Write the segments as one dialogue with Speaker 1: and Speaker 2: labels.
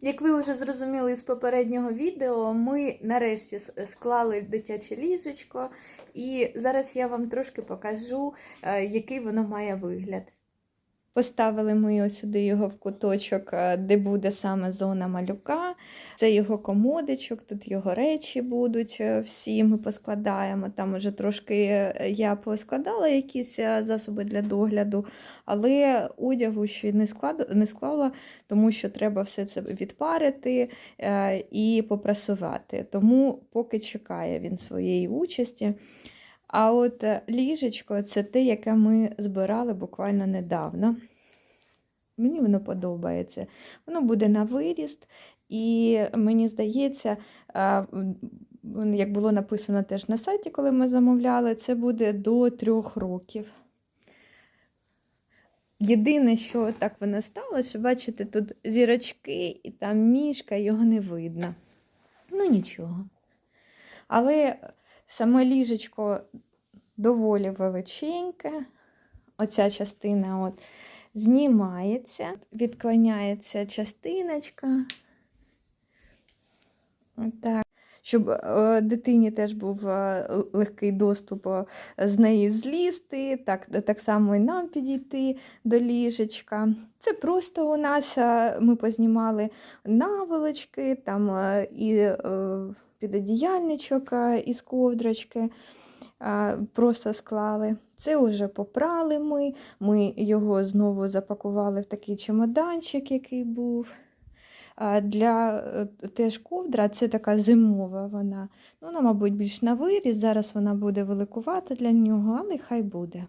Speaker 1: Як ви вже зрозуміли з попереднього відео, ми нарешті склали дитяче ліжечко, і зараз я вам трошки покажу, е, який воно має вигляд. Поставили ми сюди його в куточок, е, де буде саме зона малюка. Це його комодичок, тут його речі будуть е, всі. Ми поскладаємо. Там уже трошки е, я поскладала якісь засоби для догляду, але одягу ще не склад... не склала, тому що треба все це відпарити і попрасувати. Тому поки чекає він своєї участі. А от ліжечко це те, яке ми збирали буквально недавно. Мені воно подобається. Воно буде на виріст, і мені здається, як було написано теж на сайті, коли ми замовляли, це буде до трьох років. Єдине, що так воно стало, що бачите, тут зірочки і там мішка, його не видно. Ну нічого. Але саме ліжечко доволі величеньке. Оця частина от знімається, відклоняється частиночка. Так. Щоб е, дитині теж був е, легкий доступ е, з неї злізти, так, так само і нам підійти до ліжечка. Це просто у нас ми познімали наволочки, там і підодіяльничок із ковдрочки просто склали. Це вже попрали ми. Ми його знову запакували в такий чемоданчик, який був. Для е, теж ковдра це така зимова вона. Ну, вона, мабуть, більш на виріс. Зараз вона буде великувата для нього, але хай буде.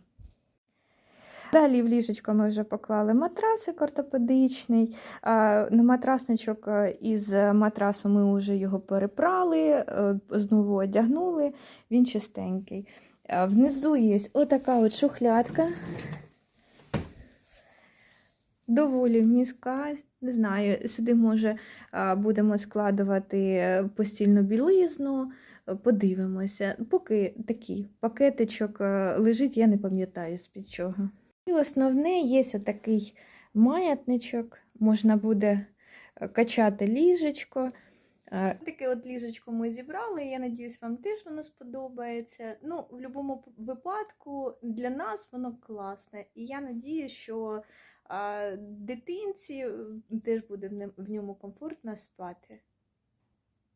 Speaker 1: Далі в ліжечко ми вже поклали матрасик ортопедичний. На матрасничок е, із матрасу ми вже його перепрали, е, знову одягнули, він чистенький. Внизу є отака от шухлядка. Доволі міська, не знаю, сюди може будемо складувати е, постільну білизну, подивимося. Поки такий пакетичок лежить, я не пам'ятаю з-під чого. І основне є такий маятничок, можна буде е, качати ліжечко. Таке от ліжечко ми зібрали, я надіюсь, вам теж воно сподобається. Ну, в будь-якому випадку для нас воно класне. І я надію, що а, дитинці е, теж буде в ньому комфортно спати.